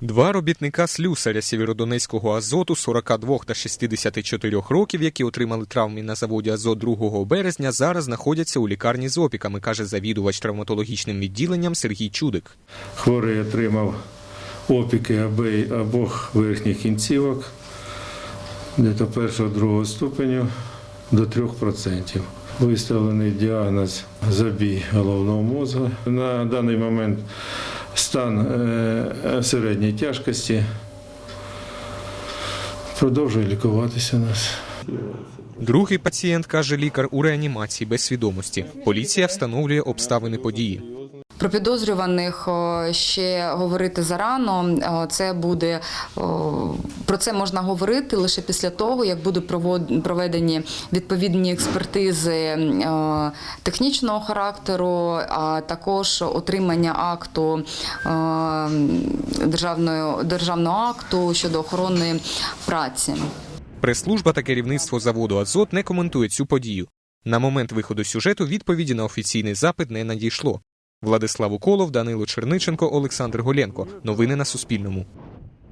Два робітника слюсаря Сєвєродонецького Азоту 42 та 64 років, які отримали травми на заводі Азот 2 березня, зараз знаходяться у лікарні з опіками, каже завідувач травматологічним відділенням Сергій Чудик. Хворий отримав опіки обох верхніх кінцівок до першого другого ступеню до 3%. Виставлений діагноз забій головного мозку. На даний момент стан е, середньої тяжкості. Продовжує лікуватися нас. Другий пацієнт, каже лікар, у реанімації без свідомості. Поліція встановлює обставини події. Про підозрюваних ще говорити зарано. Це буде про це можна говорити лише після того, як будуть проведені відповідні експертизи технічного характеру, а також отримання акту державної державного акту щодо охорони праці. Прес-служба та керівництво заводу Азот не коментує цю подію. На момент виходу сюжету відповіді на офіційний запит не надійшло. Владислав Уколов, Данило Черниченко, Олександр Голенко. Новини на Суспільному.